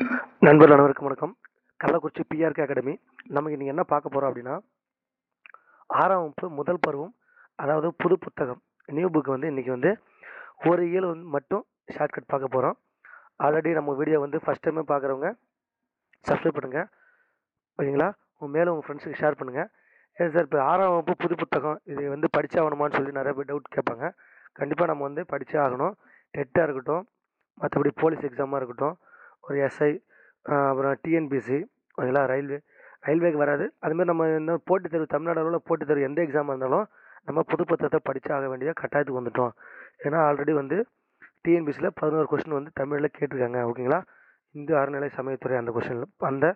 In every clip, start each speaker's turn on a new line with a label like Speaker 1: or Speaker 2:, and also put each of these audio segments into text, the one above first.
Speaker 1: நண்பர்கள் அனைவருக்கும் வணக்கம். கள்ளக்குறிச்சி பிஆர்கே அகாடமி நமக்கு இன்றைக்கி என்ன பார்க்க போகிறோம் அப்படின்னா ஆறாம் வகுப்பு முதல் பருவம் அதாவது புது புத்தகம் நியூ புக் வந்து இன்றைக்கி வந்து ஒரு இயல் வந்து மட்டும் ஷார்ட்கட் பார்க்க போகிறோம் ஆல்ரெடி நம்ம வீடியோ வந்து ஃபஸ்ட் டைமே பார்க்குறவங்க சப்ஸ்கிரைப் பண்ணுங்கள் ஓகேங்களா? உங்கள் மேலே உங்கள் ஃப்ரெண்ட்ஸுக்கு ஷேர் பண்ணுங்கள் ஏன் சார் இப்போ ஆறாம் வகுப்பு புது புத்தகம் இது வந்து படித்தாகணுமான்னு சொல்லி நிறைய பேர் டவுட் கேட்பாங்க. கண்டிப்பாக நம்ம வந்து படித்தே ஆகணும். டெட்டாக இருக்கட்டும் மற்றபடி போலீஸ் எக்ஸாமாக இருக்கட்டும் ஒரு எஸ்ஐ அப்புறம் டிஎன்பிசி ஓகேங்களா ரயில்வே ரயில்வேக்கு வராது. அதுமாதிரி நம்ம என்ன போட்டித் தேர்வு தமிழ்நாடு அளவில் போட்டித் தேர்வு எந்த எக்ஸாமாக இருந்தாலும் நம்ம புது புத்தகத்தை படிச்சு ஆக வேண்டிய கட்டாயத்துக்கு வந்துட்டோம். ஏன்னா ஆல்ரெடி வந்து டிஎன்பிசியில் பதினோரு கொஸ்டின் வந்து தமிழில் கேட்டிருக்காங்க. ஓகேங்களா? இந்து அறநிலை சமயத்துறை அந்த கொஸ்டினில் அந்த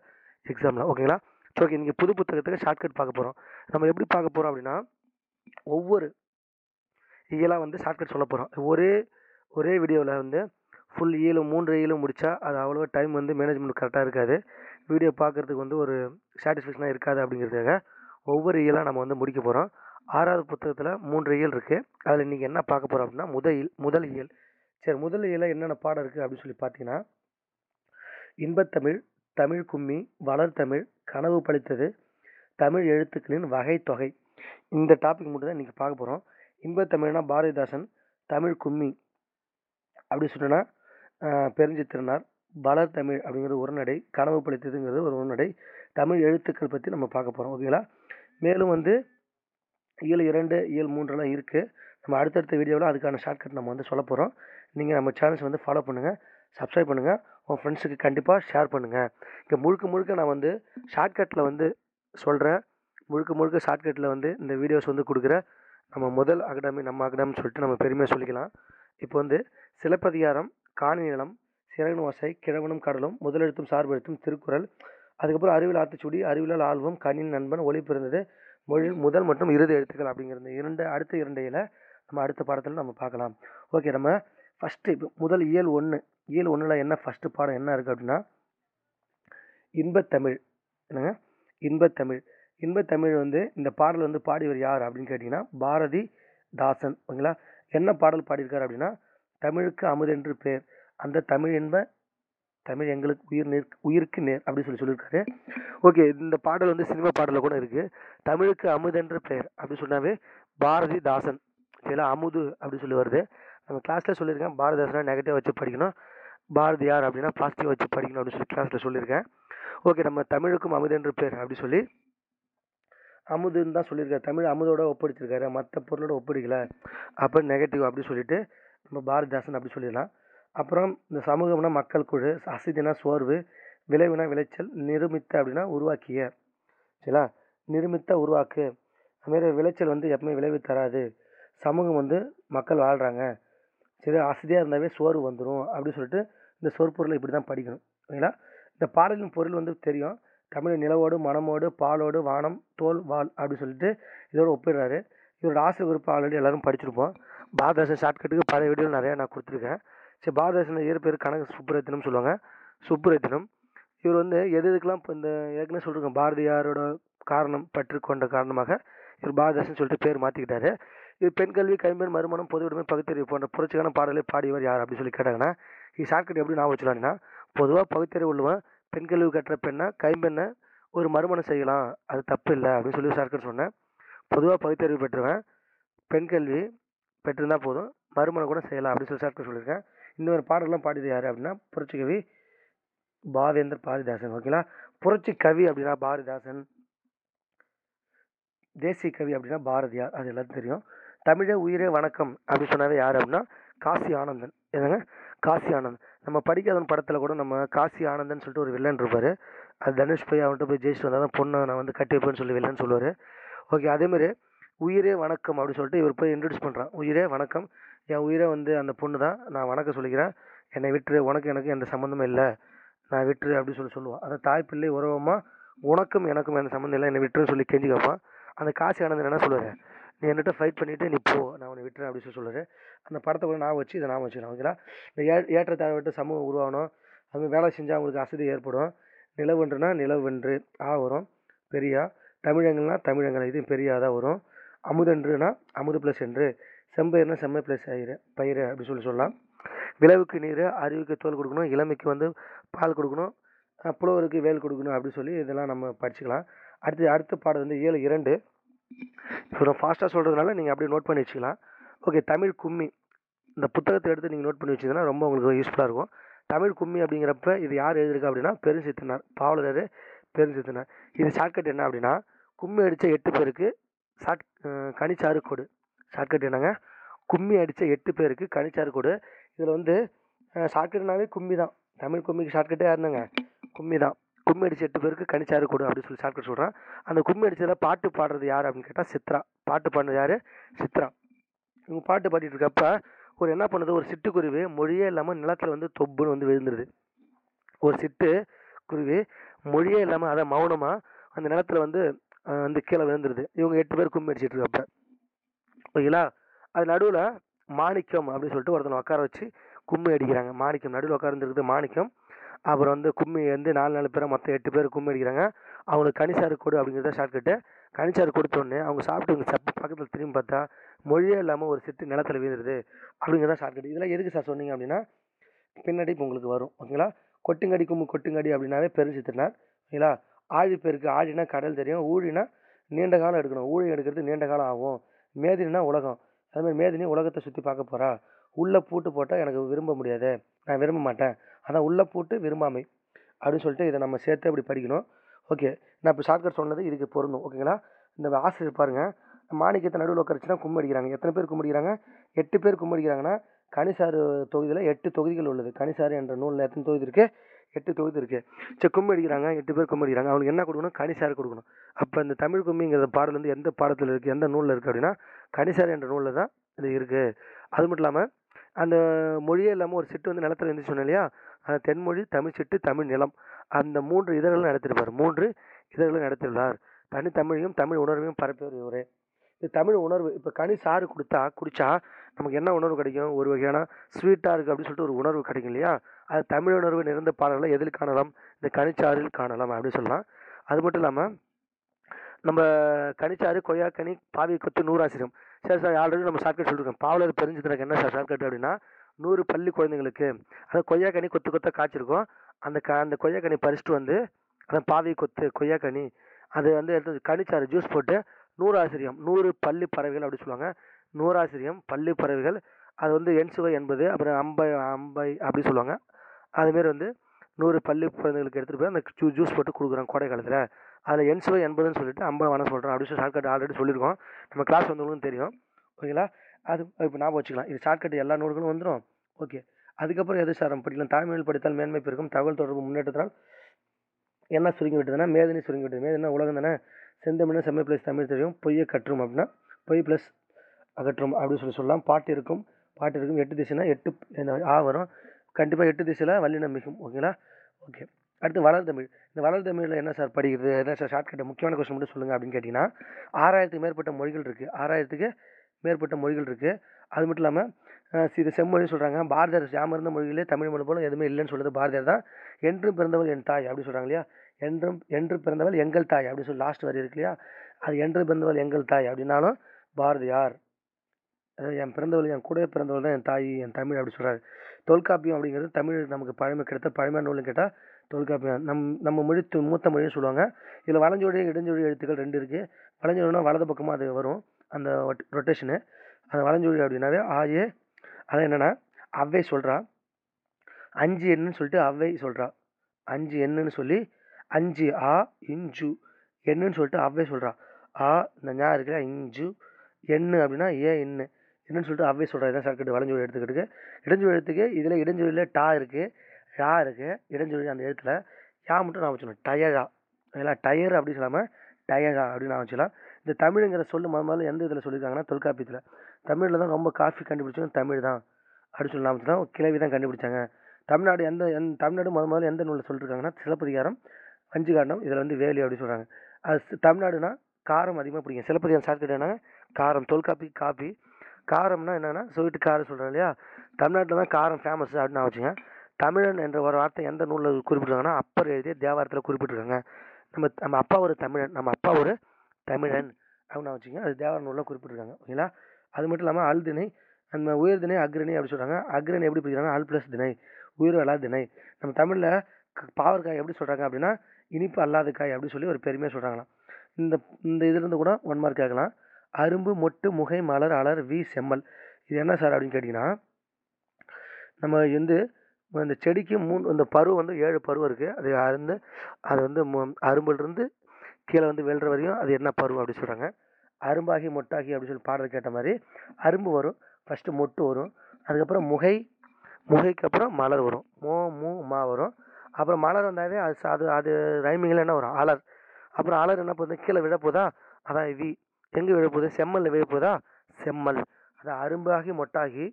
Speaker 1: எக்ஸாமில் ஓகேங்களா? ஸோ ஓகே நீங்கள் புது புத்தகத்துக்கு ஷார்ட்கட் பார்க்க போகிறோம் நம்ம எப்படி பார்க்க போகிறோம் அப்படின்னா ஒவ்வொரு இயலாக வந்து ஷார்ட்கட் சொல்ல போகிறோம் ஒரே ஒரே வீடியோவில் வந்து ஃபுல் ஈழு மூன்று ஈழு முடித்தா அது அவ்வளோ டைம் வந்து மேனேஜ்மெண்ட் கரெக்டாக இருக்காது. வீடியோ பார்க்குறதுக்கு வந்து ஒரு சாட்டிஸ்ஃபேக்ஷனாக இருக்காது அப்படிங்கிறதுக்காக ஒவ்வொரு ஈழாக நம்ம வந்து முடிக்க போகிறோம் ஆறாவது புத்தகத்தில் மூன்று இயல் இருக்குது அதில் நீங்கள் என்ன பார்க்க போகிறோம் அப்படின்னா முதல் முதல் இயல் சரி முதல் இயலில் என்னென்ன பாடம் இருக்குது அப்படின்னு சொல்லி பார்த்தீங்கன்னா இன்பத்தமிழ் தமிழ் கும்மி வளர்தமிழ் கனவு பழித்தது தமிழ் எழுத்துக்களின் வகை தொகை. இந்த டாபிக் மட்டும் தான் இன்றைக்கி பார்க்க போகிறோம் இன்பத்தமிழ்னா பாரதிதாசன் தமிழ் கும்மி அப்படி சொன்னோன்னா பெருஞ்சித்திரனார் வளர் தமிழ் அப்படிங்கிறது உரைநடை கனவு பழித்ததுங்கிறது ஒரு உரைநடை தமிழ் எழுத்துக்கள் பற்றி நம்ம பார்க்க போகிறோம் ஓகேங்களா மேலும் வந்து இயல் இரண்டு இயல் மூன்றெல்லாம் இருக்குது நம்ம அடுத்தடுத்த வீடியோவில் அதுக்கான ஷார்ட்கட் நம்ம வந்து சொல்ல போகிறோம் நீங்கள் நம்ம சேனல்ஸ் வந்து ஃபாலோ பண்ணுங்கள் சப்ஸ்கிரைப் பண்ணுங்கள் உங்கள் ஃப்ரெண்ட்ஸுக்கு கண்டிப்பாக ஷேர் பண்ணுங்கள் இங்கே முழுக்க முழுக்க நான் வந்து ஷார்ட்கட்டில் வந்து சொல்கிறேன் முழுக்க முழுக்க ஷார்ட்கட்டில் வந்து இந்த வீடியோஸ் வந்து கொடுக்குற நம்ம முதல் அகாடமி நம்ம அகாடமின்னு சொல்லிட்டு நம்ம பெருமையாக சொல்லிக்கலாம். இப்போ வந்து சிலப்பதிகாரம் காணி நிலம் சிறகன் ஓசை கிழவனும் கடலும் முதலெழுத்தும் சார்பெழுத்தும் திருக்குறள். அதுக்கப்புறம் அறிவியல் ஆத்துச்சூடி அறிவியல் ஆல்வம் கணின் நண்பன் ஒளி பிறந்தது மொழி முதல் மற்றும் இறுதி எழுத்துக்கள் அப்படிங்கிறது இரண்டு அடுத்த இரண்டையில் நம்ம அடுத்த பாடத்தில் நம்ம பார்க்கலாம். ஓகே நம்ம ஃபஸ்ட்டு இப்போ முதல் இயல் ஒன்று இயல் ஒன்றில் என்ன ஃபஸ்ட்டு பாடம் என்ன இருக்குது அப்படின்னா இன்பத்தமிழ். என்னங்க? இன்பத்தமிழ். இன்பத்தமிழ் வந்து இந்த பாடல் வந்து பாடியவர் யார் அப்படின்னு கேட்டிங்கன்னா பாரதி தாசன் ஓகேங்களா? என்ன பாடல் பாடியிருக்காரு அப்படின்னா தமிழுக்கு அமுதென்று பேர். அந்த தமிழ் என்ப தமிழ் எங்களுக்கு உயிர் நேர் உயிருக்கு நேர் அப்படின்னு சொல்லி சொல்லியிருக்காரு. ஓகே இந்த பாடல் வந்து சினிமா பாடலில் கூட இருக்குது தமிழுக்கு அமுதென்ற பெயர் அப்படின்னு சொன்னாவே பாரதி தாசன் சரிங்களா அமுது அப்படின்னு சொல்லி வருது. நம்ம கிளாஸில் சொல்லியிருக்கேன் பாரதிதாசனா நெகட்டிவ் வச்சு படிக்கணும். பாரதியார் அப்படின்னா பாசிட்டிவ் வச்சு படிக்கணும் அப்படின்னு சொல்லி கிளாஸில் சொல்லியிருக்கேன். ஓகே நம்ம தமிழுக்கும் அமுதென்ற பேர் அப்படி சொல்லி அமுதுன்னு தான் சொல்லியிருக்காரு. தமிழ் அமுதோட ஒப்படைச்சிருக்காரு. மற்ற பொருளோட ஒப்படைக்கல. அப்போ நெகட்டிவ் அப்படின்னு சொல்லிட்டு நம்ம பாரதிதாசன் அப்படி சொல்லிடலாம். அப்புறம் இந்த சமூகம்னா மக்கள் குழு அசதினா சோர்வு விளைவுனா விளைச்சல் நிருமித்த அப்படின்னா உருவாக்கிய. சரிங்களா? நிருமித்த உருவாக்கு. அதுமாரி விளைச்சல் வந்து எப்பவுமே விளைவு தராது. சமூகம் வந்து மக்கள் வாழ்கிறாங்க சரி அசதியாக இருந்தாவே சோர்வு வந்துடும் அப்படின்னு சொல்லிட்டு இந்த சொற்பொருளை இப்படி தான் படிக்கணும். ஓகேங்களா இந்த பாடலின் பொருள் வந்து தெரியும். தமிழ் நிலவோடு மனமோடு பாலோடு வானம் தோல் வால் அப்படின்னு சொல்லிட்டு இதோட ஒப்பிடுறாரு. இவரோட ஆசை குறிப்பு ஆல்ரெடி எல்லோரும் படிச்சிருப்போம். பாரதாசன் ஷார்ட்கட்டுக்கு பல வீடியோ நிறையா நான் கொடுத்துருக்கேன். சரி பாரதாசன் இயற்பெயர் கனக சுப்புரத்தினம் சொல்லுவாங்க. சுப்புரத்தினம். இவர் வந்து எது எதுக்கெல்லாம் இப்போ இந்த ஏற்கனவே சொல்லியிருக்கோம் பாரதியாரோட காரணம் பற்று கொண்ட காரணமாக இவர் பாரதாசன் சொல்லிட்டு பேர் மாற்றிக்கிட்டாரு இது பெண் கல்வி கைம்பெண் மறுமணம் பொது உடைமை பகுத்தறிவு போன்ற புரட்சிக்கான பாடலை பாடியவர் யார் அப்படி சொல்லி கேட்டாங்கன்னா இது ஷார்ட்கட் எப்படி நான் வச்சுலாம்னா பொதுவாக பகுத்தறிவு உள்ளவன் பெண் கல்வி கற்ற பெண்ணை கைம்பெண்ணை ஒரு மறுமணம் செய்யலாம். அது தப்பு இல்லை அப்படின்னு சொல்லி ஷார்ட்கட் சொன்னேன். பொதுவாக பகுத்தறிவு பெற்றவன் பெண் கல்வி பெற்றிருந்தால் போதும். மறுமணம் கூட செய்யலாம் அப்படின்னு சொல்லி ஷார்ட்கட் சொல்லியிருக்கேன். இந்த ஒரு பாடலாம் பாடியது யார் அப்படின்னா புரட்சி கவி பாவேந்தர் பாரதிதாசன். ஓகேங்களா புரட்சி கவி அப்படின்னா பாரதிதாசன். தேசிய கவி அப்படின்னா பாரதியார். அது எல்லாத்துக்கும் தெரியும். தமிழே உயிரே வணக்கம் அப்படி சொன்னாவே யார் அப்படின்னா காசி ஆனந்தன். என்னங்க? காசி ஆனந்த் நம்ம படிக்காதவன் படத்தில் கூட நம்ம காசி ஆனந்தன் சொல்லிட்டு ஒரு வில்லன் இருப்பார். அது தனுஷ் போய் அவன்கிட்ட போய் ஜெயிச்சுட்டு வந்தால் தான் பொண்ணை நான் வந்து கட்டி வைப்பேன்னு சொல்லி வில்லன்னு சொல்லுவார். ஓகே அதேமாதிரி உயிரே வணக்கம் அப்படின்னு சொல்லிட்டு இவர் போய் இன்ட்ரடியூஸ் பண்ணுறான் உயிரே வணக்கம். என் உயிரை வந்து அந்த பொண்ணு தான். நான் வணக்கம் சொல்லிக்கிறேன். என்னை விட்டுரு. உனக்கு எனக்கு எந்த சம்மந்தமும் இல்லை. நான் விட்டுரு அப்படின்னு சொல்லி சொல்லுவான். அந்த தாய் பிள்ளை உறவமாக உனக்கும் எனக்கும் எந்த சம்மந்தம் இல்லை. என்னை விட்டுருன்னு சொல்லி கெஞ்சி கேட்பான். அந்த காசி ஆனந்தன் என்ன சொல்லுவார்? நீ என்கிட்ட ஃபைட் பண்ணிவிட்டு நீ போ. நான் உன்னை விட்டுறேன் அப்படின்னு சொல்லி சொல்லுவார். அந்த படத்தை கூட நான் வச்சு இதை நான் வச்சுக்கிறேன். ஓகேங்களா இந்த ஏ ஏற்றத்தாழ்வட்டு சமூகம் உருவாகணும். அது வேலை செஞ்சால் அவங்களுக்கு அசதி ஏற்படும். நிலவென்றுனா நிலவென்று. ஆ வரும். பெரியா. தமிழங்கள்னா தமிழங்கள் இது பெரியா தான் வரும். அமுதன்றுனா அமுது ப்ளஸ் என்று. செம்பயிர்னா செம்மை ப்ளஸ் பயிர் பயிர் அப்படி சொல்லி சொல்லலாம். விளைவுக்கு நீர் அறிவுக்கு தோல் கொடுக்கணும் இளமைக்கு வந்து பால் கொடுக்கணும் புலவருக்கு வேல் கொடுக்கணும் அப்படின்னு சொல்லி இதெல்லாம் நம்ம படிச்சுக்கலாம். அடுத்து அடுத்த பாடம் வந்து ஏழு இரண்டு. இப்போ நான் ஃபாஸ்ட்டாக சொல்கிறதுனால நீங்கள் அப்படியே நோட் பண்ணி வச்சுக்கலாம். ஓகே தமிழ் கும்மி. இந்த புத்தகத்தை எடுத்து நீங்கள் நோட் பண்ணி வச்சிங்கன்னா ரொம்ப உங்களுக்கு யூஸ்ஃபுல்லாக இருக்கும். தமிழ் கும்மி அப்படிங்கிறப்ப இது யார் எழுதிருக்கா அப்படின்னா பெருஞ்சித்தனார் பாவலர் பெருஞ்சித்தனார் இது ஷார்ட்கட் என்ன அப்படின்னா கும்மி அடித்த எட்டு பேருக்கு ஷார்ட் கனிச்சாறு கொடு. ஷார்ட்கட் என்னங்க? கும்மி அடித்த எட்டு பேருக்கு கனிச்சாறு கொடு. இதில் வந்து ஷார்ட்கட்னாவே கும்மி தான். தமிழ் கும்மிக்கு ஷார்ட்கட்டே யாருனாங்க? கும்மி தான். கும்மி அடித்த எட்டு பேருக்கு கனிச்சாறு கொடு அப்படின்னு சொல்லி ஷார்ட்கட் சொல்கிறேன் அந்த கும்மி அடித்ததில் பாட்டு பாடுறது யார் அப்படின்னு கேட்டால் சித்ரா. பாட்டு பாடுறது யார்? சித்ரா. இவங்க பாட்டு பாடிட்டு இருக்கப்ப ஒரு என்ன பண்ணுது? ஒரு சிட்டுக்குருவி மொழியே இல்லாமல் நிலத்தில் வந்து தொப்புன்னு வந்து விழுந்துருது. ஒரு சிட்டு குருவி மொழியே இல்லாமல் அதை மௌனமாக அந்த நிலத்துல வந்து வந்து கீழே விழுந்துருது. இவங்க எட்டு பேர் கும்மி அடிச்சிட்டு இருக்கப்ப ஓகேங்களா? அது நடுவில் மாணிக்கம் அப்படின்னு சொல்லிட்டு ஒருத்தனை உட்கார வச்சு கும்மி அடிக்கிறாங்க. மாணிக்கம் நடுவில் உட்காந்துருக்குது மாணிக்கம். அப்புறம் வந்து கும்மி வந்து நாலு நாலு பேரை மொத்தம் எட்டு பேர் கும்மி அடிக்கிறாங்க. அவங்களுக்கு கனிசாறு கொடு அப்படிங்கிறத ஷார்ட்கட்டு கனிச்சாறு கொடுத்த அவங்க சாப்பிட்டு இவங்க சப்பு பக்கத்தில் திரும்பி பார்த்தா மொழியே இல்லாமல் ஒரு சிட்டு நிலத்துல வீழுது அப்படிங்கிறத ஷார்ட்கட் இதெல்லாம் எதுக்கு சார் சொன்னீங்க அப்படின்னா பின்னாடி இப்போ உங்களுக்கு வரும். ஓகேங்களா? கொட்டுங்கடி கும்மு கொட்டுங்கடி அப்படின்னாவே பெருஞ்சித்தினார் ஓகேங்களா? ஆழி பேருக்கு ஆழினா கடல் தெரியும் ஊழினா நீண்ட காலம் எடுக்கணும். ஊழி எடுக்கிறது நீண்ட காலம் ஆகும். மேதினா உலகம். அதுமாதிரி மேதினி உலகத்தை சுற்றி பார்க்க போகிறா உள்ளே பூட்டு போட்டால் எனக்கு விரும்ப முடியாது. நான் விரும்ப மாட்டேன். அதான் உள்ளே பூட்டு விரும்பாமை. அப்படின்னு சொல்லிட்டு இதை நம்ம சேர்த்து அப்படி படிக்கணும். ஓகே. நான் இப்போ ஷார்ட்கட் சொன்னது இதுக்கு பொருந்தும். ஓகேங்களா? இந்த ஆசிரியர் பாருங்கள் மாணிக்கத்தை நடுவில் உட்காரச்சுன்னா கும்மி அடிக்கிறாங்க. எத்தனை பேர் கும்மி அடிக்கிறாங்க? எட்டு பேர் கும்மி அடிக்கிறாங்கன்னா கனிசாறு தொகுதியில் எட்டு தொகுதிகள் உள்ளது. கனிசாறு என்ற நூலில் எத்தனை தொகுதி இருக்குது எட்டு தொகுதி இருக்குது சரி கும்மி அடிக்கிறாங்க எட்டு பேர் கும்மி அடிக்கிறாங்க. அவங்களுக்கு என்ன கொடுக்கணும்? கனிசாறு கொடுக்கணும்? அப்போ இந்த தமிழ் கும்மிங்கிற பாடல் வந்து எந்த பாடத்தில் இருக்குது எந்த நூலில் இருக்குது அப்படின்னா கனிசாறு என்ற நூலில் தான் இது இருக்குது அது மட்டும் இல்லாமல் அந்த மொழியே இல்லாமல் ஒரு சிட்டு வந்து நிலத்தில் இருந்துச்சு சொன்னேன் இல்லையா? அந்த தென்மொழி தமிழ் சிட்டு தமிழ் நிலம். அந்த மூன்று இதழ்களும் நடத்திருப்பார். மூன்று இதழ்களும் நடத்தியுள்ளார் தனி தமிழையும் தமிழ் உணர்வையும் பரப்பியவர் இவரே. இது தமிழ் உணர்வு இப்போ கனி சாறு கொடுத்தா குடித்தா நமக்கு என்ன உணர்வு கிடைக்கும்? ஒரு வகையான ஸ்வீட்டாக இருக்குது அப்படின்னு சொல்லிட்டு ஒரு உணர்வு கிடைக்கும் இல்லையா? அது தமிழ் உணர்வு நிறைந்த பாடல்களை எதில் காணலாம்? இந்த கனிச்சாறில் காணலாம் அப்படின்னு சொல்லலாம். அது மட்டும் இல்லாமல் நம்ம கனிச்சாறு கொய்யாக்கனி பாவி கொத்து நூறாசிரியம் சரி சார் ஆல்ரெடி நம்ம ஷார்ட்கட் சொல்லியிருக்கோம் பாவலர் பெருஞ்சித்தனுக்கு என்ன சார் ஷார்ட்கட் அப்படின்னா நூறு பள்ளி குழந்தைங்களுக்கு அதாவது கொய்யாக்கனி கொத்து கொத்த காய்ச்சிருக்கும். அந்த க அந்த கொய்யாக்கனி பறிச்சுட்டு வந்து அந்த பாவி கொத்து கொய்யாக்கனி அது வந்து எடுத்து கனிச்சாறு ஜூஸ் போட்டு நூறு ஆசிரியம் நூறு பள்ளி பறவைகள் அப்படின்னு சொல்லுவாங்க. நூறாசிரியம் பள்ளி பறவைகள் அது வந்து எண் சுவை என்பது அப்புறம் அம்பை அம்பை அப்படி சொல்லுவாங்க. அதுமாரி வந்து நூறு பள்ளி குழந்தைகளுக்கு எடுத்துகிட்டு போய் அந்த ஜூ ஜூஸ் போட்டு கொடுக்குறாங்க கோடை காலத்தில். அதில் எண் சுவை எண்பதுன்னு சொல்லிட்டு ஐம்பது வேணாம் சொல்கிறோம் அப்படின்னு சொல்லி ஷார்ட்கட் ஆல்ரெடி சொல்லியிருக்கோம் நம்ம கிளாஸ் வந்தவங்களுக்கும் தெரியும். ஓகேங்களா அது இப்போ ஞாபகம் வச்சுக்கலாம். இது ஷார்ட்கட் எல்லா நூல்களும் வந்துடும் ஓகே அதுக்கப்புறம் எது சார் நம்ம படிக்கலாம்? தாய்மொழியில் படித்தால் மேன்மை பெருக்கும் தகவல் தொடர்பு முன்னேற்றத்தினால் என்ன சுருங்கி விட்டதுன்னா மேதினி சுருங்கி விட்டது. மேதினா உலகம் தானே? செந்தமிழ்னா செம்மை ப்ளஸ் தமிழ் தெரியும். பொய்யை கற்றும் அப்படின்னா பொய் ப்ளஸ் அகற்றும் அப்படின்னு சொல்லி சொல்லலாம். பாட்டு இருக்கும். பாட்டு இருக்கும். எட்டு திசைனா எட்டு ஆ வரும். கண்டிப்பாக எட்டு திசையில் வல்லினம் மிகும் ஓகேங்களா ஓகே அடுத்து வளர் தமிழ். இந்த வளர் தமிழில் என்ன சார் படிக்கிறது? என்ன சார் ஷார்ட்கட் முக்கியமான கொஸ்டின் மட்டும் சொல்லுங்கள் அப்படின்னு கேட்டிங்கன்னா ஆறாயிரத்துக்கு மேற்பட்ட மொழிகள் இருக்குது ஆறாயிரத்துக்கு மேற்பட்ட மொழிகள் இருக்குது அது மட்டும் இல்லாமல் இது செம்மொழி சொல்கிறாங்க பாரதியார் யாமர்ந்த மொழிகளே தமிழ் மொழி போல் எதுவுமே இல்லைன்னு சொல்லுது பாரதியார் தான். என்றும் பிறந்தவள் என் தாய் அப்படின்னு சொல்கிறாங்க இல்லையா? என்றும் என்று பிறந்தவள் எங்கள் தாய் அப்படின்னு சொல்லி லாஸ்ட் வரி இருக்கு இல்லையா? அது என்று பிறந்தவள் எங்கள் தாய் அப்படின்னாலும் பாரதியார். என் பிறந்தவள் என் கூட பிறந்தவள் தான் என் தாய் என் தமிழ் அப்படி சொல்கிறாரு தொல்காப்பியம் அப்படிங்கிறது தமிழ் நமக்கு பழமை கிடைத்த பழமையான நூல்னு கேட்டால் தொல்காப்பியம். நம் நம்ம மொழி து- மூத்த மொழின்னு சொல்லுவாங்க. இதில் வலஞ்சொழி இடஞ்சொழி எழுத்துக்கள் ரெண்டு இருக்குது வலஞ்சொழினா வலது பக்கமாக அது வரும் அந்த ரொட்டேஷனு. அந்த வலஞ்சொழி அப்படின்னாவே ஆயே அது என்னென்னா அவ்வை சொல்கிறா அஞ்சு எண்ணுன்னு சொல்லிட்டு அவ்வை சொல்கிறா அஞ்சு எண்ணுன்னு சொல்லி அஞ்சு ஆ இஞ்சு. எண்ணுன்னு சொல்லிட்டு அவ்வை சொல்கிறா ஆ இந்த ஞா இருக்குல்ல இஞ்சு. எண்ணு அப்படின்னா ஏ எண்ணு. என்னன்னு சொல்லிட்டு அவ்வே சொல்கிறேன் இதான் ஷார்ட்கட் வலஞ்சொழி எடுத்துக்கிட்டு இடஞ்சொழி எழுத்துக்கு இதில் இடஞ்சொழியில் டா இருக்குது யா இருக்குது இடஞ்சொழி அந்த எழுத்தில் யா மட்டும் நான் வச்சுக்கணும். டயரா ஓகேங்களா டயர் அப்படின்னு சொல்லாமல் டயரா அப்படின்னு நான் வச்சுக்கலாம். இந்த தமிழுங்கிற சொல்லு முத முதல்ல எந்த இதில் சொல்லியிருக்காங்கன்னா தொல்காப்பியத்தில். தமிழில் தான் ரொம்ப காஃபி கண்டுபிடிச்சோம் தமிழ் தான் அப்படின்னு சொல்லி நான் தான் கிளவி தான் கண்டுபிடிச்சாங்க. தமிழ்நாடு எந்த எந்த தமிழ்நாடு முத முதல்ல எந்த நூலில் சொல்லியிருக்காங்கன்னா சிலப்பதிகாரம் வஞ்சிகாண்டம் இதில் வந்து வேலி அப்படின்னு சொல்கிறாங்க அது தமிழ்நாடுனா காரம் அதிகமாக பிடிக்கும். சிலப்பதிகாரம் ஷார்ட்கட் என்ன காரம் தொல்காப்பி காப்பி காரம்னா என்னென்னா ஸ்வீட்டு காரம் சொல்கிறேன் இல்லையா? தமிழ்நாட்டில் தான் காரம் ஃபேமஸ் அப்படின்னு நான் வச்சுங்க தமிழன் என்ற ஒரு வார்த்தை எந்த நூலில் குறிப்பிட்டிருக்காங்கன்னா அப்பர் எழுதிய தேவாரத்தில் குறிப்பிட்டிருக்காங்க. நம்ம நம்ம அப்பா ஒரு தமிழன் நம்ம அப்பா ஒரு தமிழன் அப்படின்னு நான் வச்சுங்க அது தேவார நூலில் குறிப்பிட்டிருக்காங்க. ஓகேங்களா அது மட்டும் இல்லாமல் அழுதினை நம்ம உயர் திணை அக்ரணி அப்படி சொல்கிறாங்க அக்ரணி எப்படி பிடிக்கிறாங்க அல் ப்ளஸ் திணை உயிர் அல்லாத திணை. நம்ம தமிழில் பாவற்காய் எப்படி சொல்கிறாங்க அப்படின்னா இனிப்பு அல்லாத காய் அப்படின்னு சொல்லி ஒரு பெருமையாக சொல்கிறாங்களாம் இந்த இந்த இதுலேருந்து கூட ஒன் மார்க் கேட்கலாம். அரும்பு மொட்டு முகை மலர் அலர் வி செம்மல். இது என்ன சார் அப்படின்னு கேட்டிங்கன்னா நம்ம வந்து இந்த செடிக்கு மூணு இந்த பருவம் வந்து ஏழு பருவம் இருக்குது அது அருந்து அது வந்து அரும்புலேருந்து கீழே வந்து வெல்ற வரையும் அது என்ன பருவம் அப்படின்னு சொல்கிறாங்க அரும்பாகி மொட்டாகி அப்படின்னு சொல்லி பாடல் கேட்ட மாதிரி அரும்பு வரும். ஃபஸ்ட்டு மொட்டு வரும். அதுக்கப்புறம் முகை முகைக்கு அப்புறம் மலர் வரும். மோ மூ மா வரும். அப்புறம் மலர் வந்தாவே அது அது அது ரைமிங்கில் என்ன வரும்? அலர். அப்புறம் அலர் என்ன போகுது கீழே விழப்போதா? அதான் வி. எங்கே விழ போகுது செம்மல்ல விழ போதா செம்மல். அது அரும்பாகி மொட்டாகி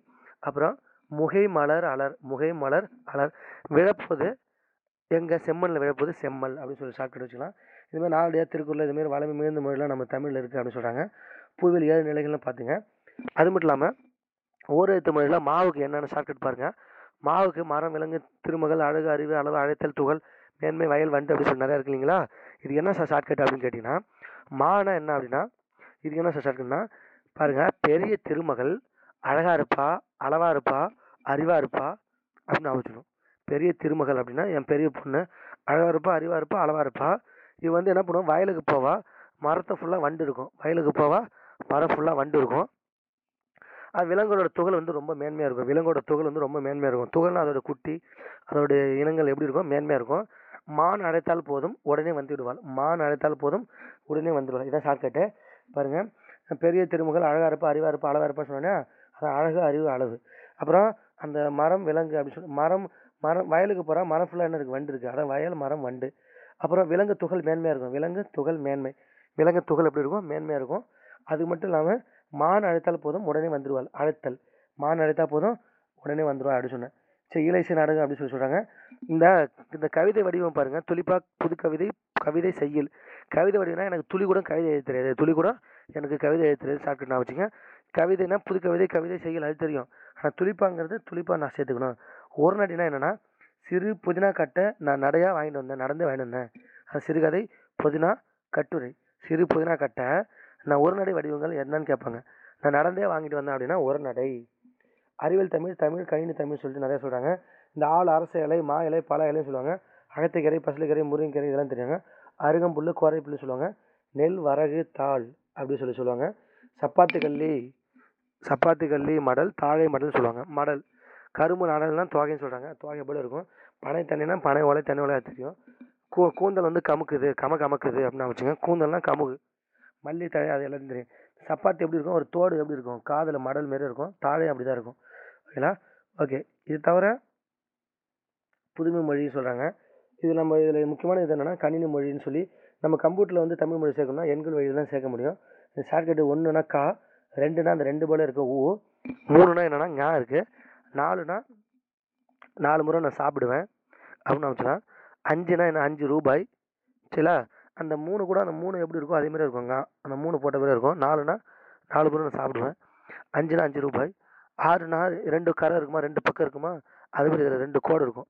Speaker 1: அப்புறம் முகை மலர் அலர் முகை மலர் அலர். விழப்போது எங்கள் செம்மண்ணில் விழப்போது செம்மல் அப்படின்னு சொல்லி ஷார்ட்கட் வச்சுக்கலாம். இதுமாதிரி நாலடியா திருக்குறள் இதுமாரி வளமை மிகுந்த மொழிலாம் நம்ம தமிழில் இருக்குது அப்படின்னு சொல்கிறாங்க புவியில் ஏழு நிலைகள்னு பார்த்துங்க அது மட்டும் இல்லாமல் ஓரெழுத்து மொழியில் மாவுக்கு என்னென்ன ஷார்ட்கட் பாருங்கள் மாவுக்கு மரம் விலங்கு திருமகள் அழகு அறிவு அளவு அழைத்தல் துகள் மேன்மை வயல் வண்டு அப்படின்னு சொல்லி நிறையா இருக்கு இல்லைங்களா? இது என்ன சார் ஷார்ட்கட் அப்படின்னு கேட்டிங்கன்னா மானா என்ன அப்படின்னா இதுக்கு என்ன சார் ஷார்ட்கட்னா பாருங்கள் பெரிய திருமகள் அழகாக இருப்பா அளவாக இருப்பா அறிவாக இருப்பா அப்படின்னு ஞாபகம் பெரிய திருமகள் அப்படின்னா என் பெரிய பொண்ணு அழகாக இருப்பா அறிவாக இருப்பா அளவாக இருப்பா. இது வந்து என்ன பண்ணுவோம் வயலுக்கு போவா மரத்தை ஃபுல்லாக வண்டு இருக்கும். வயலுக்கு போவா மரம் ஃபுல்லாக வண்டு இருக்கும். அது விலங்கோட துகள் வந்து ரொம்ப மேன்மையாக இருக்கும். விலங்கோட துகள் வந்து ரொம்ப மேன்மையாக இருக்கும். துகள்னா அதோட குட்டி அதோடய இனங்கள் எப்படி இருக்கும்? மேன்மையாக இருக்கும். மான் அழைத்தால் போதும் உடனே வந்து விடுவாள். மான் அழைத்தால் போதும் உடனே வந்துடுவாள் இதான் ஷார்ட்கட்டு பாருங்கள் பெரிய திருமகள் அழகாக இருப்பா அறிவாக இருப்பா அளவா இருப்பா சொன்னோன்னே அது அழகு அறிவு அளவு. அப்புறம் அந்த மரம் விலங்கு அப்படின்னு சொல்லி மரம் மரம் வயலுக்கு போகிறா மரம் ஃபுல்லாக என்ன இருக்குது வண்டு இருக்குது அதான் வயல் மரம் வண்டு. அப்புறம் விலங்கு துகள் மேன்மையாக இருக்கும். விலங்கு துகள் மேன்மை. விலங்கு துகள் எப்படி இருக்கும்? மேன்மையாக இருக்கும். அது மட்டும் இல்லாமல் மான் அழைத்தால் போதும் உடனே வந்துடுவாள் அழைத்தல். மான் அழைத்தால் போதும் உடனே வந்துடுவா அப்படின்னு சொன்னேன். சரி இளைசை நாடகம் அப்படின்னு சொல்லி சொல்கிறாங்க இந்த இந்த கவிதை வடிவம் பாருங்கள் துளிப்பா புது கவிதை கவிதை செய்யுள் கவிதை வடிவம்னா எனக்கு துளி கூட கவிதை எழுத தெரியாது துளி கூட எனக்கு கவிதை எழுத தெரியாது ஷார்ட்கட் நான் வச்சுங்க கவிதைனா புது கவிதை கவிதை செய்யுள் அது தெரியும். ஆனால் துளிப்பாங்கிறது துளிப்பாக நான் சேர்த்துக்கணும். ஒரு நாட்டினா என்னென்னா சிறு புதினா கட்டை நான் நடையாக வாங்கிட்டு வந்தேன் நடந்தே வாங்கிட்டு வந்தேன். அது சிறுகதை புதினா கட்டுரை. சிறு புதினா கட்டை நான் ஒரு நடை வடிவங்கள் என்னன்னு கேட்பாங்க. நான் நடந்தே வாங்கிட்டு வந்தேன் அப்படின்னா ஒரு நடை. அறிவியல் தமிழ் தமிழ் கணினி தமிழ் சொல்லிட்டு நிறையா சொல்கிறாங்க இந்த ஆள் அரச இலை மா இலை பல இலைன்னு சொல்லுவாங்க. அகத்தைக்கரை பசலைக்கரை முருங்கைக்கரை இதெல்லாம் தெரியாங்க. அருகம்புல் கோரைப்புல்லு சொல்லுவாங்க. நெல் வரகு தாள் அப்படி சொல்லி சொல்லுவாங்க. சப்பாத்து கல்லி சப்பாத்து கல்லி மடல் தாழை மடல்னு சொல்லுவாங்க. மடல். கரும்பு நடல்னா துவகைன்னு சொல்கிறாங்க தோகை போல இருக்கும். பனை தண்ணினா பனை ஓலை தண்ணி ஓலை தெரியும். கூ கூந்தல் வந்து கமுக்குது. கம கமக்குது அப்படின்னு வச்சுங்க கூந்தல்னா கமுகு. மல்லி தழை அது எல்லாத்தையும் தெரியும். சப்பாத்தி எப்படி இருக்கும்? ஒரு தோடு எப்படி இருக்கும்? காதில் மடல் மாரி இருக்கும். தாழை அப்படி தான் இருக்கும். ஓகேங்களா? ஓகே. இது தவிர புதுமை மொழி சொல்கிறாங்க இது நம்ம இதில் முக்கியமான இது என்னென்னா கணினி மொழின்னு சொல்லி நம்ம கம்ப்யூட்டரில் வந்து தமிழ் மொழி சேர்க்கணும்னா எண்கள் வழியில் தான் சேர்க்க முடியும். இந்த ஷார்ட்கட்டு ஒன்றுனா கா ரெண்டுனா அந்த ரெண்டு போல இருக்க ஊ மூணுனா என்னென்னா ஞா இருக்குது நாலுனா நாலு முறை நான் சாப்பிடுவேன். அப்படின்னு அமைச்சுனா அஞ்சுனா என்ன அஞ்சு ரூபாய். சரிங்களா அந்த மூணு கூட அந்த மூணு எப்படி இருக்கோ அதேமாதிரி இருக்குங்க அந்த மூணு போட்ட மாதிரி இருக்கும். நாலுனா நாலு முறை நான் சாப்பிடுவேன். அஞ்சுனா அஞ்சு ரூபாய். ஆறுனா ரெண்டு கரை இருக்குமா? ரெண்டு பக்கம் இருக்குமா? அது மாதிரி இதில் ரெண்டு கோடு இருக்கும்.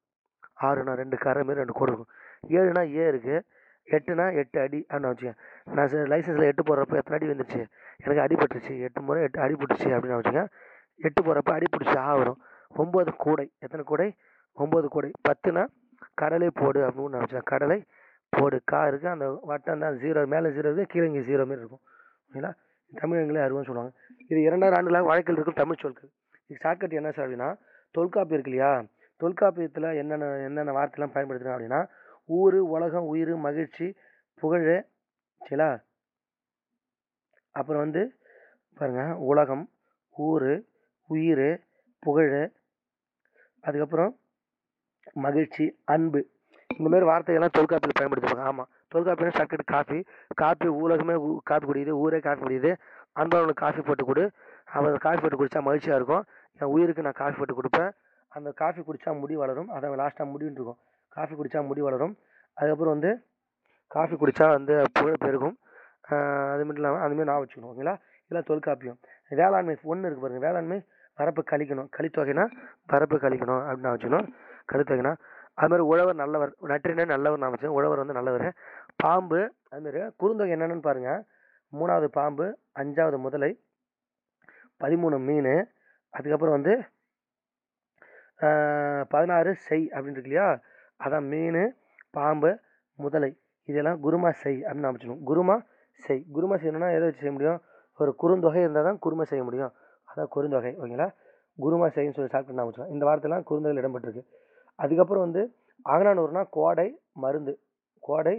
Speaker 1: ஆறுனா ரெண்டு கரை மாரி ரெண்டு கோடு இருக்கும். ஏழுனா ஏ இருக்குது எட்டுனா எட்டு அடி அப்படின்னு வச்சுக்கேன் நான் லைசன்ஸில் எட்டு போடுறப்ப எத்தனை அடி வந்துருச்சு எனக்கு அடிபட்டுருச்சு எட்டு முறை எட்டு அடிபட்டுருச்சு அப்படின்னு வச்சுக்கேன் எட்டு போடுறப்ப அடிபிடிச்சி ஆ வரும். ஒம்பது கூடை. எத்தனை கூடை? ஒம்பது கூடை. பத்துனா கடலை போடு அப்படின்னு நான் வச்சுக்கோங்க. கடலை போடு. கா இருக்குது அந்த வட்டம் தான். ஜீரோ மேலே ஜீரோ இருக்குது கீழே ஜீரோ மாரி இருக்கும். ஓகேங்களா தமிழங்களே அருவம் சொல்லுவாங்க. இது இரண்டாயிரம் ஆண்டுகளாக வழக்கில் இருக்கும் தமிழ் சொற்கள். இது ஷார்ட்கட் என்ன சார் அப்படின்னா தொல்காப்பி இருக்கு இல்லையா? தொல்காப்பியத்தில் என்னென்ன என்னென்ன வார்த்தைலாம் பயன்படுத்துகிறேன் அப்படின்னா ஊர் உலகம் உயிர் மகிழ்ச்சி புகழ் சரிங்களா? அப்புறம் வந்து பாருங்கள் உலகம் ஊர் உயிர் புகழ் அதுக்கப்புறம் மகிழ்ச்சி அன்பு. இந்த மாதிரி வார்த்தைகள்லாம் தொல்காப்பியில் பயன்படுத்துவாங்க ஆமாம் தொல்காப்பியம் ஷார்ட்கட் காஃபி. காஃபி உலகமே காஃபி குடிக்குது ஊரே காஃபி குடிக்குது. அன்பவனுக்கு காஃபி போட்டு கொடு. அவன் காஃபி போட்டு குடித்தா மகிழ்ச்சியாக இருக்கும். என் உயிருக்கு நான் காஃபி போட்டு கொடுப்பேன். அந்த காஃபி குடித்தா முடி வளரும். அதான் லாஸ்ட்டாக முடின்னு இருக்கும். காஃபி குடித்தா முடி வளரும். அதுக்கப்புறம் வந்து காஃபி குடித்தா வந்து புகழ் பெருகும். அது மட்டும் இல்லாமல் அதுமாரி நான் வச்சுக்கணும் ஓகேங்களா இதெல்லாம் தொல்காப்பியம். வேளாண்மை ஒன்று இருக்குது பாருங்கள் வேளாண்மை வரப்பு கழிக்கணும். கழித்தொகைனா வரப்பு கழிக்கணும் அப்படின்னு நான் வச்சுக்கணும். கழித்தொகைனா அதுமாதிரி உழவர் நல்லவர் நற்றினை நல்லவர் நான் வச்சேன் உழவர் வந்து நல்லவர். பாம்பு அதுமாரி குறுந்தொகை என்னென்னு பாருங்கள் மூணாவது பாம்பு அஞ்சாவது முதலை பதிமூணு மீன் அதுக்கப்புறம் வந்து பதினாறு செய் அப்படின்னு இருக்கு இல்லையா? அதான் மீன் பாம்பு முதலை. இதெல்லாம் குருமா செய் அப்படின்னு அமைச்சிடும் குருமா செய். குருமா செய்யணும்னா எதை வச்சு செய்ய முடியும்? ஒரு குறுந்தொகை இருந்தால் தான் குருமா செய்ய முடியும். அதான் குறுந்தொகை. ஓகேங்களா? குருமா செய்ன்னு சொல்லி சாப்பிட்டு நான் அமைச்சிடும் இந்த வாரத்தெல்லாம் குறுந்தொகையில் இடம்பெற்றிருக்கு. அதுக்கப்புறம் வந்து அகநானூறுனா கோடை மருந்து. கோடை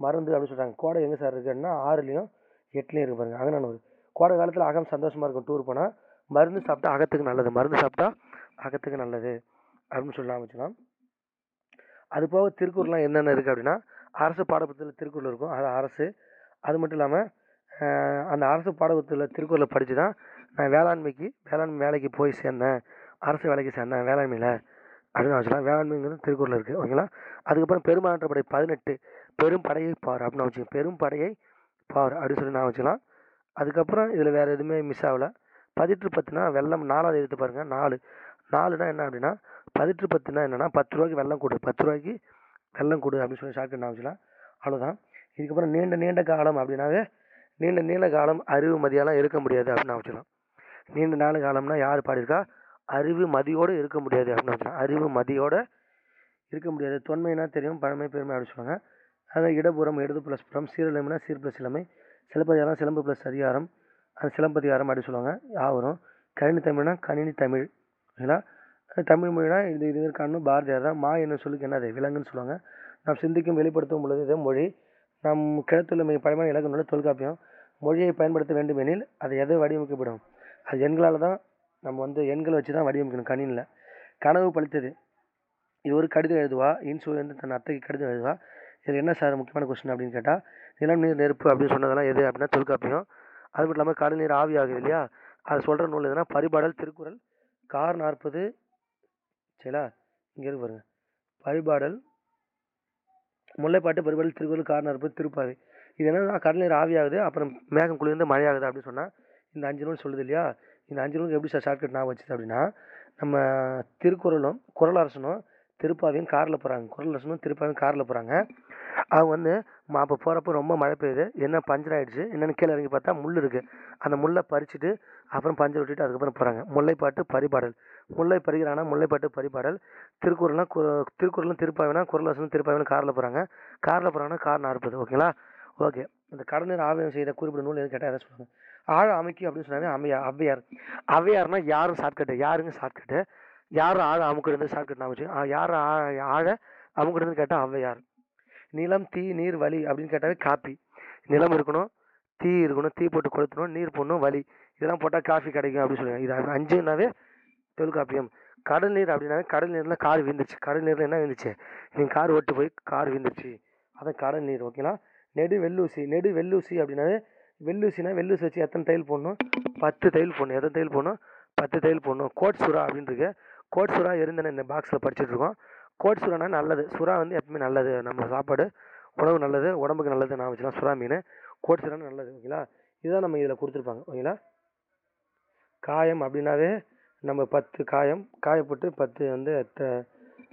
Speaker 1: மருந்து அப்படின்னு சொல்கிறாங்க கோடை எங்கே சார் இருக்குன்னா ஆறுலேயும் எட்டுலேயும் இருக்கு பாருங்கள் அகநானூறு கோடை காலத்தில் அகம் சந்தோஷமாக இருக்கும். டூர் போனால் மருந்து சாப்பிட்டா அகத்துக்கு நல்லது. மருந்து சாப்பிட்டா அகத்துக்கு நல்லது அப்படின்னு சொல்லி ஆரம்பிச்சிடலாம் அது போக திருக்குறள்லாம் என்னென்ன இருக்குது அப்படின்னா அரசு பாடப்புத்தகத்தில் திருக்குறள் இருக்கும். அது அரசு. அது மட்டும் இல்லாமல் அந்த அரசு பாடப்புத்தகத்தில் திருக்குறளை படித்து தான் நான் வேளாண்மைக்கு வேளாண்மை வேலைக்கு போய் சேர்ந்தேன். அரசு வேலைக்கு சேர்ந்தேன் வேளாண்மையில். அப்படின்னு வச்சுக்கலாம் வேளாண்மைங்கிறது திருக்குறள் இருக்குது ஓகேங்களா அதுக்கப்புறம் பெருமாற்ற படை பதினெட்டு. பெரும் படையை பார் அப்படின்னு வச்சுக்கோங்க. பெரும் படையை பார் அப்படின்னு சொல்லி நான் வச்சுக்கலாம். அதுக்கப்புறம் இதில் வேறு எதுவுமே மிஸ் ஆகல. பதிற்று பத்துனா வெள்ளம் நாலாவது எடுத்து பாருங்கள் நாலு. நாலுனா என்ன அப்படின்னா பதிற்று பத்துனா என்னென்னா பத்து ரூபாய்க்கு வெள்ளம் கொடு பத்து ரூபாய்க்கு வெள்ளம் கொடு அப்படின்னு சொல்லி ஷார்ட்கட் நான் வச்சுக்கலாம். அவ்வளோதான் இதுக்கப்புறம் நீண்ட நீண்ட காலம் அப்படின்னாவே நீண்ட நீண்ட காலம் அறிவு மதியெல்லாம் இருக்க முடியாது அப்படின்னு நான் வச்சுக்கலாம். நீண்ட நாள் காலம்னா யார் பாடியிருக்கா? அறிவு மதியோடு இருக்க முடியாது அப்படின்னு வச்சுக்கலாம். அறிவு மதியோடு இருக்க முடியாது. தொன்மைனா தெரியும் பழமை பெருமை அப்படின்னு சொல்லுவாங்க. அதான் இடபுறம் இடது ப்ளஸ் புறம் சீரழிமைனா சீர் ப்ளஸ் இளமை. சிலப்பதிகாரம் சிலம்பு ப்ளஸ் அதிகாரம் அது சிலம்பதிகாரம் அப்படின்னு சொல்லுவாங்க. யாவரும் கணினி தமிழ்னா கணினி தமிழ். ஏன்னா தமிழ் மொழினா இது இது இருக்கான்னு பாரதியார் தான் மா என்ன சொல்லுக்கு என்னது விலங்குன்னு சொல்லுவாங்க. நாம் சிந்திக்கும் வெளிப்படுத்தும் பொழுது இதே மொழி நம் கிழத்துள்ள மிக பழமையான இலக்கணோட தொல்காப்பியம் மொழியை பயன்படுத்த வேண்டுமெனில் அது எதை வடிவமைக்கப்படும்? அது எண்களால் தான் நம்ம வந்து எண்களை வச்சு தான் வடிவமைக்கணும் கணினியில். கனவு பழித்தது. இது ஒரு கடிதம் எழுதுவா இன்சூர் வந்து தன் அத்தைக்கு கடிதம் எழுதுவா இதில் என்ன சார் முக்கியமான கொஸ்டின் அப்படின்னு கேட்டால் நிலம் நீர் நெருப்பு அப்படின்னு சொன்னதெல்லாம் எது அப்படின்னா தொல்காப்பியம். அது மட்டும் இல்லாமல் கடல் நீர் ஆவி ஆகுது இல்லையா? அது சொல்கிற நூல் எதுனா பரிபாடல் திருக்குறள் கார் நாற்பது. சரிங்களா இங்கே இருக்கு பாருங்கள் பரிபாடல். முல்லைப்பாட்டு பரிபாடல் திருக்குறள் கார் நாற்பது திருப்பாவை. இது என்னன்னா கடல் ஆவியாகுது அப்புறம் மேகம் குளிர்ந்து மழையாகுது அப்படின்னு சொன்னால் இந்த அஞ்சு நூல் சொல்லுது இல்லையா? இந்த அஞ்சு நூலுக்கு எப்படி சார் ஷார்ட்கட் நான் வச்சுது அப்படின்னா நம்ம திருக்குறளும் குரல் அரசனும் திருப்பாவையும் காரில் போகிறாங்க குரல் அரசனும் திருப்பாவையும் காரில் போகிறாங்க அவங்க வந்து அப்போ போகிறப்ப ரொம்ப மழை பெய்யுது. என்ன பஞ்சர் ஆகிடுச்சு என்னென்னு கீழே இறங்கி பார்த்தா முள் இருக்குது அந்த முள்ளை பறிச்சுட்டு அப்புறம் பஞ்சர் விட்டுட்டு அதுக்கப்புறம் போகிறாங்க முல்லைப்பாட்டு பரிபாடல். முல்லை பறிக்கிறானா முல்லைப்பாட்டு பரிபாடல். திருக்குறள்லாம் கு திருக்குறளும் திருப்பாவினா குறள் அரசனும் திருப்பாவினும் காரில் போகிறாங்க காரில் போகிறாங்கன்னா கார் நாற்பது. ஓகேங்களா? ஓகே. இந்த கடனர் ஆவியம் செய்த குறிப்பிட்ட நூல் எதுவும் கேட்டால் எதாவது சொல்லுவாங்க ஆழ அமைக்கு அப்படின்னு சொன்னாங்க அம்மையார் ஔவையார் ஔவையார்னா யாரும் ஷார்ட்கட்டு யாருங்க ஷார்ட்கட்டு யாரும் ஆழ அமுக்கிறது? ஷார்ட்கட் நான் வச்சு யார் ஆழ அமுக்கிட்டு இருந்து கேட்டால் ஔவையார் நிலம் தீ நீர் வலி அப்படின்னு கேட்டாவே காப்பி. நிலம் இருக்கணும் தீ இருக்கணும் தீ போட்டு கொளுத்தணும் நீர் போடணும் வலி. இதெல்லாம் போட்டால் காஃபி கிடைக்கும் அப்படின்னு சொல்லுவாங்க. இது அஞ்சுனாவே தொல்காப்பியம். கடல் நீர் அப்படின்னாவே கடல் நீரில் கார் விழுந்துச்சு கடல் நீரில் என்ன விழுந்துச்சு? நீங்கள் கார் ஓட்டு போய் கார் விழுந்துருச்சு. அதான் கடல் நீர் ஓகேங்களா நெடு வெள்ளூசி நெடு வெள்ளூசி அப்படின்னாவே வெள்ளூசினா வெள்ளூசி வச்சு எத்தனை தையல் போடணும்? பத்து தையல் போடணும். எத்தனை தையல் போடணும்? பத்து தையல் போடணும். கோட் சுறா அப்படின்னு இருக்கு கோட் சுறா இருந்தன இந்த பாக்ஸில் படிச்சுட்டு இருக்கோம். கோட் சுறானா நல்லது. சுறா வந்து எப்பவுமே நல்லது. நம்ம சாப்பாடு உணவு நல்லது உடம்புக்கு நல்லது. நான் வச்சுக்கலாம் சுறா மீன். கோட் சுறானா நல்லது. ஓகேங்களா? இதுதான் நம்ம இதில் கொடுத்துருப்பாங்க. ஓகேங்களா? காயம் அப்படின்னாவே நம்ம பத்து காயம் காயப்பட்டு பத்து வந்து த-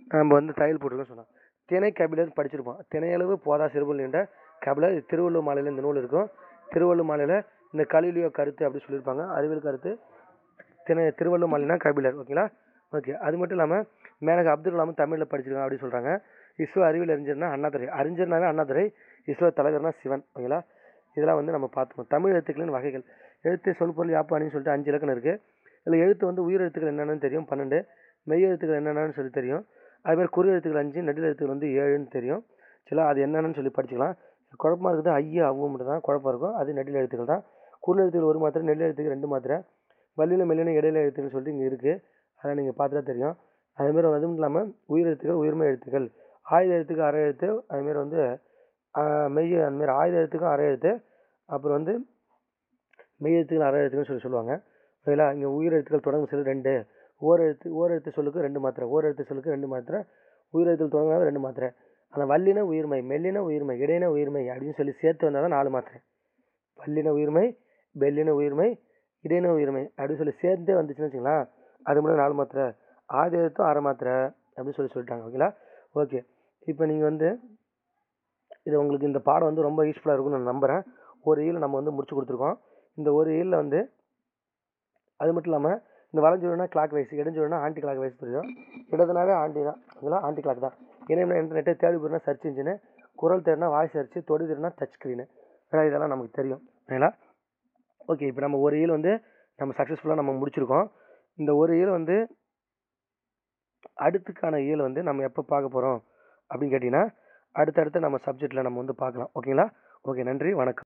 Speaker 1: நம்ம வந்து தையல் போட்டுருக்கோம் சொன்னோம் திணை கபிலர் படிச்சிருப்போம் திணையளவு போதா சிறுபல் என்ற கபிலர் திருவள்ளுவர் மாலையில் இந்த நூல் இருக்கும். திருவள்ளுவர் மாலையில் இந்த கலிலியோ கருத்து அப்படி சொல்லியிருப்பாங்க. அறிவியல் கருத்து திணை திருவள்ளுவர் மாலைனா கபிலர். ஓகேங்களா? ஓகே. அது மட்டும் இல்லாமல் மேனக அப்துல் கலாம் தமிழில் படிச்சிருக்காங்க அப்படின்னு சொல்கிறாங்க இஸ்ரோ அறிவியல் அறிஞர்னா அண்ணாதுரை. அறிஞர்னாவே அண்ணாதுரை இஸ்ரோ தலைவர்னா சிவன் ஓகேங்களா இதெல்லாம் வந்து நம்ம பார்த்துக்கோம் தமிழ் எழுத்துக்களின் வகைகள். எழுத்து சொல்பொருள் யாப்பானின்னு சொல்லிட்டு அஞ்சு இலக்கணம் இருக்குது இதில் எழுத்து வந்து உயிர் எழுத்துக்கள் என்னென்னு தெரியும் பன்னெண்டு. மெய் எழுத்துக்கள் என்னென்னு சொல்லி தெரியும். அதுமாதிரி குறு எழுத்துக்கள் அஞ்சு நெடில் எழுத்துக்கள் வந்து ஏழுன்னு தெரியும். சில அது என்னென்னு சொல்லி படிச்சுக்கலாம். குழப்பமாக இருக்குது. ஐயா அவ்வு மட்டும் தான் குழப்பம் இருக்கும். அது நெடில் எழுத்துக்கள் தான். குறு எழுத்துக்கள் ஒரு மாத்திரை நெல் எழுத்துக்கள் ரெண்டு மாத்திரை. வள்ளியில் மெல்லின இடையில எழுத்துக்கள் சொல்லிட்டு இங்கே இருக்குது அதெல்லாம் நீங்கள் பார்த்துட்டா தெரியும். அதுமாரி அதுவும் இல்லாமல் உயிர் எழுத்துக்கள் உயிர்மை எழுத்துக்கள். ஆயுத எழுத்துக்கு அரை எழுத்து அதுமாரி வந்து மெய் அந்தமாரி ஆயுத எழுத்துக்கும் அரை எழுத்து அப்புறம் வந்து மெய் எழுத்துக்கள் அரை எழுத்துக்கள்னு சொல்லி சொல்லுவாங்க. ஓகேங்களா இங்கே உயிர் எழுத்துக்கள் தொடங்கும் சொல்லி ரெண்டு. ஓர் எழுத்து ஓர் எழுத்து சொல்லுக்கு ரெண்டு மாத்திரை. ஓர் எழுத்து சொல்லுக்கு ரெண்டு மாத்திரை. உயிர் எழுத்துக்கள் தொடங்கினா ரெண்டு மாத்திரை. ஆனால் வல்லின உயிர்மை மெல்லின உயிர்மை இடையின உயிர்மை அப்படின்னு சொல்லி சேர்த்து வந்தால் தான் நாலு மாத்திரை. வல்லின உயிர்மை பெல்லின உயிர்மை இடையின உயிர்மை அப்படின்னு சொல்லி சேர்ந்தே வந்துச்சுன்னு வச்சுங்களேன் அது மட்டும் நாலு மாத்திரை. ஆதி எழுத்தும் அரை மாத்திரை அப்படின்னு சொல்லி சொல்லிட்டாங்க ஓகேங்களா ஓகே இப்போ நீங்கள் வந்து இது உங்களுக்கு இந்த பாடம் வந்து ரொம்ப யூஸ்ஃபுல்லாக இருக்கும்னு நான் நம்புகிறேன் ஒரு ஈல் நம்ம வந்து முடிச்சு கொடுத்துருக்கோம். இந்த ஒரு ஈலில் வந்து அது மட்டும் இல்லாமல் இந்த வளைஞ்சோடனா கிளாக் வைஸ் இடஞ்சுனா ஆண்டி கிளாக் வைஸ் புரியும் இடதுனாவே ஆண்டி தான் இதெல்லாம் ஆண்டி கிளாக் தான். ஏன்னா இன்டர்நெட்டு தேடி போயிருந்தா சர்ச் இன்ஜினு குரல் தேடினா வாய்ஸ் சர்ச் தொடு தேடினா டச் ஸ்க்ரீனு இதெல்லாம் நமக்கு தெரியும் ஓகேங்களா ஓகே இப்போ நம்ம ஒரு ஈல் வந்து நம்ம சக்ஸஸ்ஃபுல்லாக நம்ம முடிச்சிருக்கோம். இந்த ஒரு ஈல் வந்து அடுத்துக்கான இயல் வந்து நம்ம எப்போ பார்க்க போகிறோம் அப்படின்னு கேட்டிங்கன்னா அடுத்தடுத்து நம்ம சப்ஜெக்டில் நம்ம வந்து பார்க்கலாம். ஓகேங்களா? ஓகே நன்றி வணக்கம்.